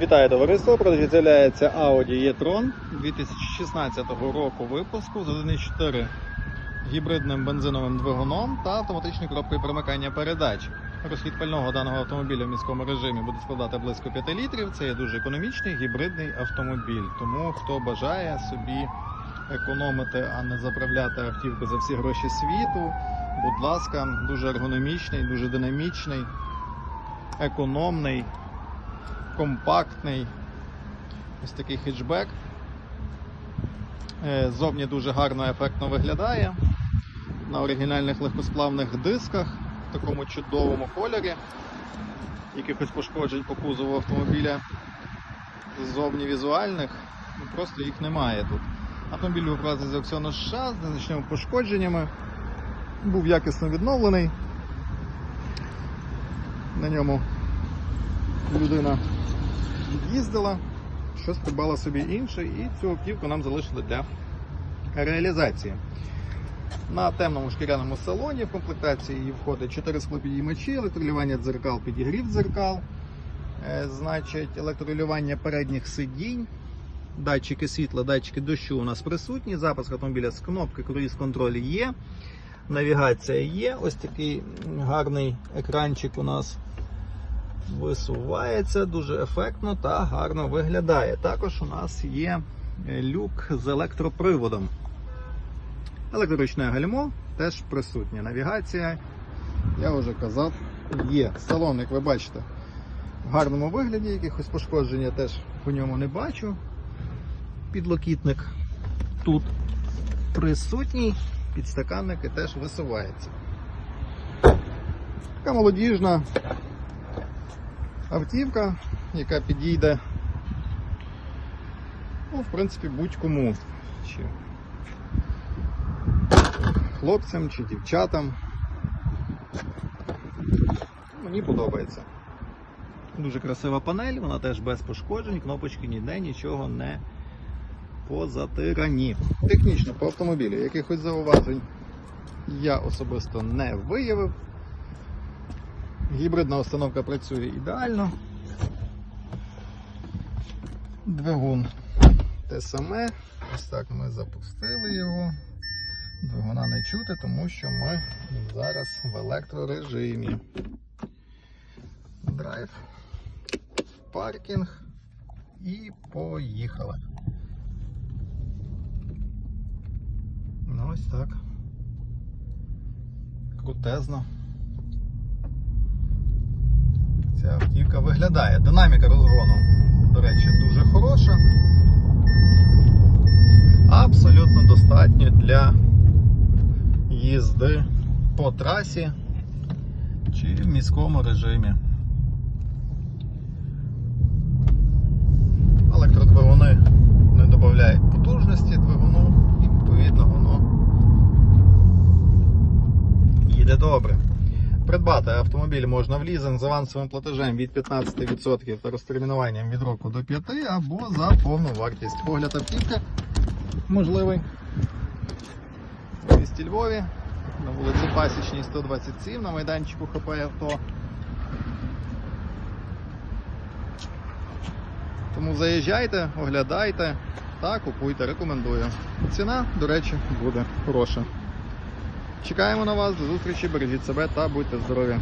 Вітаю товариство! Продажі з'являється Audi e-tron 2016 року випуску з 1.4 гібридним бензиновим двигуном та автоматичною коробкою примикання передач. Розхід пального даного автомобіля в міському режимі буде складати близько 5 літрів. Це є дуже економічний гібридний автомобіль. Тому хто бажає собі економити, а не заправляти автівку за всі гроші світу, будь ласка, дуже ергономічний, дуже динамічний, економний компактний ось такий хетчбек. Е, Зовні дуже гарно ефектно виглядає. На оригінальних легкосплавних дисках в такому чудовому кольорі. Якихось пошкоджень по кузову автомобіля ззовні візуальних, ну, просто їх немає тут. Автомобіль випразив з аукціону США з незначними пошкодженнями. Був якісно відновлений. На ньому людина їздила, щось придбала собі інше, і цю автівку нам залишили для реалізації. На темному шкіряному салоні в комплектації входить 4 склопідіймачі, електролювання дзеркал, підігрів дзеркал, е, значить, електролювання передніх сидінь, датчики світла, датчики дощу у нас присутні, запуск автомобіля з кнопки круїз контроль є, навігація є. Ось такий гарний екранчик у нас висувається дуже ефектно та гарно виглядає. Також у нас є е, люк з електроприводом. Електроручне гальмо теж присутнє. Навігація, я вже казав, є. Салон, як ви бачите, в гарному вигляді, якихось пошкоджень я теж по ньому не бачу. Підлокітник тут присутній, підстаканники теж висуваються. Така молодіжна автівка, яка підійде, ну, в принципі, будь-кому. Чи хлопцям, чи дівчатам. Мені подобається. Дуже красива панель, вона теж без пошкоджень, кнопочки ніде, нічого не позатирані. Технічно по автомобілю якихось зауважень я особисто не виявив. Гібридна установка працює ідеально. Двигун те саме. Ось так ми запустили його. Двигуна не чути, тому що ми зараз в електрорежимі. Драйв, паркінг і поїхали. Ну ось так. Крутезно. Ця автівка виглядає. Динаміка розгону, до речі, дуже хороша. Абсолютно достатньо для їзди по трасі чи в міському режимі. Придбати автомобіль можна в лізинг з авансовим платежем від 15% та розтермінуванням від року до 5 або за повну вартість. Погляд автівки можливий місті Львові на вулиці Пасічній 127 на майданчику ХП авто. Тому заїжджайте, оглядайте та купуйте, рекомендую. Ціна, до речі, буде хороша. Чекаємо на вас, до зустрічі, бережіть себе та будьте здорові.